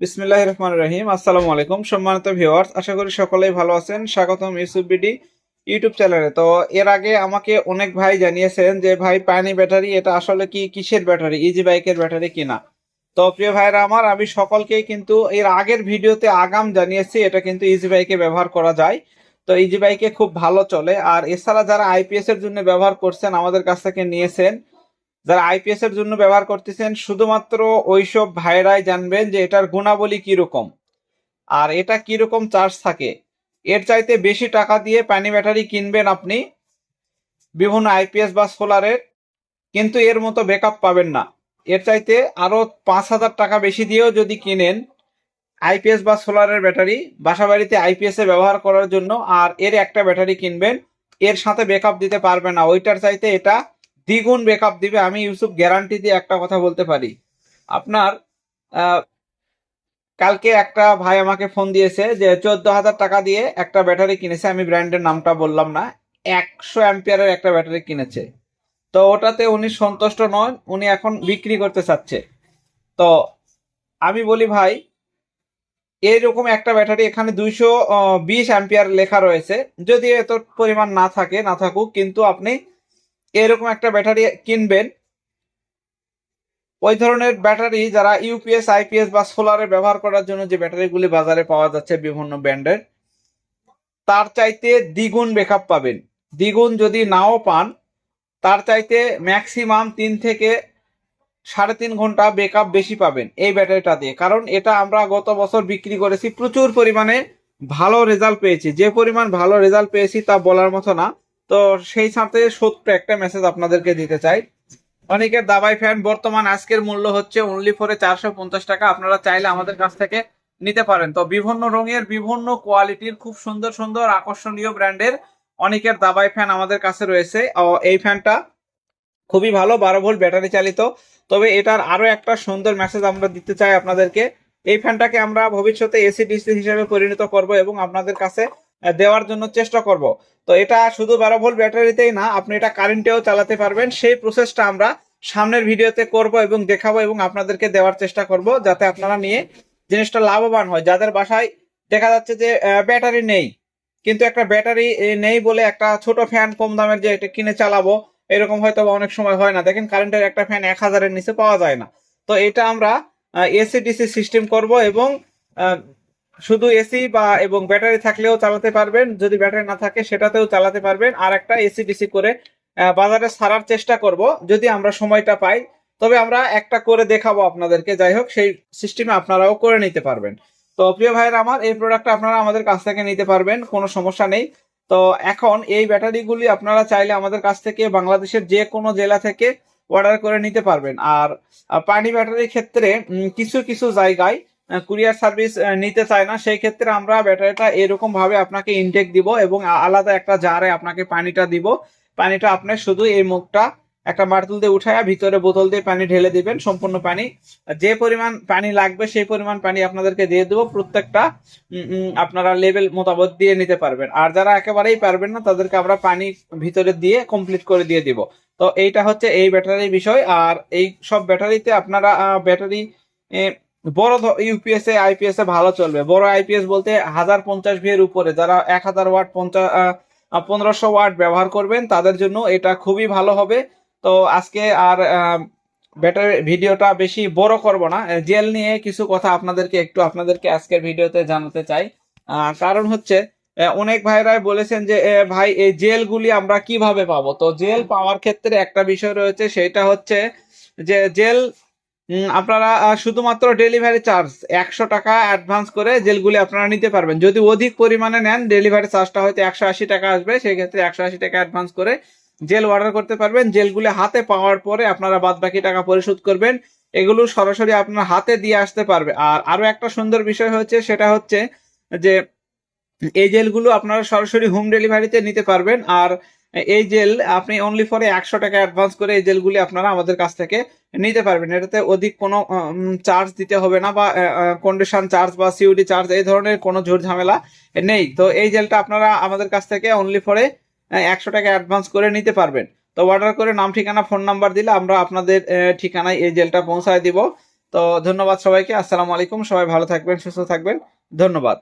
বিসমিল্লাহ রহমান রহিম। আসসালামু আলাইকুম, সম্মানিত ভিউয়ার্স, আশা করি সকলেই ভালো আছেন। স্বাগতম ইউসুফ বিডি ইউটিউব চ্যানেলে। তো এর আগে আমাকে অনেক ভাই জানিয়েছেন যে, ভাই, পানি ব্যাটারি, এটা আসলে কি কিসের ব্যাটারি? ইজি বাইকের ব্যাটারি কিনা তো প্রিয় ভাইরা আমার, আমি সকলকেই কিন্তু এর আগের ভিডিওতে আগাম জানিয়েছি, এটা কিন্তু ইজি বাইকে ব্যবহার করা যায়। তো ইজি বাইকে খুব ভালো চলে। আর এছাড়া যারা আইপিএস এর জন্য ব্যবহার করছেন, আমাদের কাছ থেকে নিয়েছেন। যারা আইপিএস এর জন্য ব্যবহার করতেছেন, শুধুমাত্র ওইসব ভাইরাই জানবেন যে এটার গুণাবলী কীরকম। আর এটা কীরকম চার্জ থাকে? এর চাইতে বেশি টাকা দিয়ে পানি ব্যাটারি কিনবেন আপনি, বিভিন্ন আইপিএস বা সোলারের, কিন্তু এর মতো ব্যাকআপ পাবেন না। এর চাইতে আরও পাঁচ হাজার টাকা বেশি দিয়েও যদি কিনেন আইপিএস বা সোলারের ব্যাটারি বাসা বাড়িতে আইপিএস ব্যবহার করার জন্য, আর এর একটা ব্যাটারি কিনবেন, এর সাথে ব্যাকআপ দিতে পারবে না। ওইটার চাইতে এটা দ্বিগুণ ব্যাকআপ দিবে, আমি ইউসুফ গ্যারান্টি দিয়ে একটা কথা বলতে পারি। আপনার কালকে একটা ভাই আমাকে ফোন দিয়েছে যে চোদ্দ হাজার টাকা দিয়ে একটা ব্যাটারি কিনেছে, আমি ব্র্যান্ডের নামটা বললাম না, একশো অ্যাম্পিয়ারের একটা ব্যাটারি কিনেছে। তো ওটাতে উনি সন্তুষ্ট নন, উনি এখন বিক্রি করতে চাচ্ছে। তো আমি বলি, ভাই এইরকম একটা ব্যাটারি এখানে দুইশো বিশ অ্যাম্পিয়ার লেখা রয়েছে। যদি এত পরিমাণ না থাকে, না থাকুক, কিন্তু আপনি এরকম একটা ব্যাটারি কিনবেন। ওই ধরনের ব্যাটারি যারা ইউপিএস, আইপিএস বা সোলারে ব্যবহার করার জন্য যে ব্যাটারিগুলি বাজারে পাওয়া যাচ্ছে বিভিন্ন ব্র্যান্ডের, তার চাইতে দ্বিগুণ ব্যাকআপ পাবেন। দ্বিগুণ যদি নাও পান, তার চাইতে ম্যাক্সিমাম তিন থেকে সাড়ে তিন ঘণ্টা ব্যাকআপ বেশি পাবেন এই ব্যাটারিটা দিয়ে। কারণ এটা আমরা গত বছর বিক্রি করেছি, প্রচুর পরিমাণে ভালো রেজাল্ট পেয়েছি। যে পরিমাণ ভালো রেজাল্ট পেয়েছি তা বলার মতো না। তো সেই সাথে সত্য একটা মেসেজ আপনাদেরকে দিতে চাই। অনেকের দাবাই ফ্যান বর্তমান আজকের মূল্য হচ্ছে অনলি ফোরে চারশো পঞ্চাশ টাকা। আপনারা চাইলে আমাদের কাছ থেকে নিতে পারেন। তো বিভিন্ন রঙের, বিভিন্ন কোয়ালিটির খুব সুন্দর সুন্দর, আকর্ষণীয় ব্র্যান্ডের অনেকের দাবাই ফ্যান আমাদের কাছে রয়েছে। এই ফ্যানটা খুবই ভালো, বারো ভোল্ট ব্যাটারি চালিত। তবে এটার আরও একটা সুন্দর মেসেজ আমরা দিতে চাই আপনাদেরকে। এই ফ্যানটাকে আমরা ভবিষ্যতে এসি ডিসি হিসেবে পরিণত করব এবং আপনাদের কাছে দেওয়ার জন্য চেষ্টা করব। তো এটা শুধু বারো ভোল্ট ব্যাটারিতেই না, আপনি এটা কারেন্টেও চালাতে পারবেন। সেই প্রসেসটা আমরা সামনের ভিডিওতে করব এবং দেখাবো এবং আপনাদেরকে দেওয়ার চেষ্টা করব যাতে আপনারা নিয়ে জিনিসটা লাভবান হয়। যাদের বাসায় দেখা যাচ্ছে যে ব্যাটারি নেই, কিন্তু একটা ব্যাটারি নেই বলে একটা ছোট ফ্যান কম দামের যে এটা কিনে চালাবো, এরকম হয়তো অনেক সময় হয় না। দেখেন কারেন্টের একটা ফ্যান এক হাজারের নিচে পাওয়া যায় না। তো এটা আমরা এসি ডিসি সিস্টেম করব এবং শুধু এসি বা এবং ব্যাটারি থাকলেও চালাতে পারবেন, যদি ব্যাটারি না থাকে সেটাতেও চালাতে পারবেন। আর একটা এসি ডিসি করে বাজারে সারার চেষ্টা করব, যদি আমরা সময়টা পাই। তবে আমরা একটা করে দেখাবো আপনাদেরকে, যাই হোক, সেই সিস্টেমে আপনারাও করে নিতে পারবেন। তো প্রিয় ভাইয়ের আমার, এই প্রোডাক্টটা আপনারা আমাদের কাছ থেকে নিতে পারবেন, কোনো সমস্যা নেই। তো এখন এই ব্যাটারিগুলি আপনারা চাইলে আমাদের কাছ থেকে বাংলাদেশের যে কোনো জেলা থেকে অর্ডার করে নিতে পারবেন। আর পানি ব্যাটারির ক্ষেত্রে কিছু কিছু জায়গায় কুরিয়ার সার্ভিস নিতে চায় না, সেই ক্ষেত্রে আমরা ব্যাটারিটা এরকম ভাবে আপনাকে ইনটেক দিব এবং আলাদা একটা জারে আপনাকে পানিটা দিব। পানিটা আপনি শুধু এই মুখটা একটা মার্তুল দিয়ে উঠায়া ভিতরে বোতল দিয়ে পানি ঢেলে দিবেন, সম্পূর্ণ পানি। যে পরিমাণ পানি লাগবে সেই পরিমাণ পানি আপনাদেরকে দিয়ে দেবো, প্রত্যেকটা আপনারা লেভেল মোতাবেক দিয়ে নিতে পারবেন। আর যারা একেবারেই পারবেন না, তাদেরকে আমরা পানি ভিতরে দিয়ে কমপ্লিট করে দিয়ে দিব। তো এইটা হচ্ছে এই ব্যাটারির বিষয়। আর এই সব ব্যাটারিতে আপনারা ব্যাটারি বড় ইউপিএস এ আইপিএস এ ভালো চলবে। বড় আইপিএস বলতে হাজার পঞ্চাশ ভি এর উপরে, যারা এক হাজার ওয়াট পঞ্চাশ পনেরোশো ওয়াট ব্যবহার করবেন, তাদের জন্য এটা খুবই ভালো হবে। তো আজকে আর ব্যাটারি ভিডিওটা বেশি বড় করব না। জেল নিয়ে কিছু কথা আপনাদেরকে, একটু আপনাদেরকে আজকের ভিডিওতে জানাতে চাই। কারণ হচ্ছে অনেক ভাইরাই বলেছেন যে ভাই, এই জেলগুলি আমরা কীভাবে পাবো? তো জেল পাওয়ার ক্ষেত্রে একটা বিষয় রয়েছে, সেটা হচ্ছে যে, জেল আপনারা শুধুমাত্র ডেলিভারি চার্জ একশো টাকা অ্যাডভান্স করে জেলগুলি আপনারা নিতে পারবেন। যদি অধিক পরিমাণে নেন ডেলিভারি চার্জটা হয়তো একশো আশি টাকা আসবে সেই ক্ষেত্রে একশো আশি টাকা অ্যাডভান্স করে জেল অর্ডার করতে পারবেন। জেলগুলি হাতে পাওয়ার পরে আপনারা বাদ বাকি টাকা পরিশোধ করবেন। এগুলো সরাসরি আপনার হাতে দিয়ে আসতে পারবে। আর আরও একটা সুন্দর বিষয় হচ্ছে, সেটা হচ্ছে যে এই জেলগুলো আপনারা সরাসরি হোম ডেলিভারিতে নিতে পারবেন। আর এই জেল আপনি অনলি ফরে একশো টাকা অ্যাডভান্স করে এই জেলগুলি আপনারা আমাদের কাছ থেকে নিতে পারবেন। এটাতে অধিক কোনো চার্জ দিতে হবে না বা কন্ডিশন চার্জ বা সিউডি চার্জ এই ধরনের কোনো ঝুট ঝামেলা নেই। তো এই জেলটা আপনারা আমাদের কাছ থেকে অনলি ফরে একশো টাকা অ্যাডভান্স করে নিতে পারবেন। তো অর্ডার করে নাম, ঠিকানা ফোন নাম্বার দিলে আমরা আপনাদের ঠিকানায় এই জেলটা পৌঁছায় দিব। তো ধন্যবাদ সবাইকে। আসসালামু আলাইকুম। সবাই ভালো থাকবেন, সুস্থ থাকবেন। ধন্যবাদ।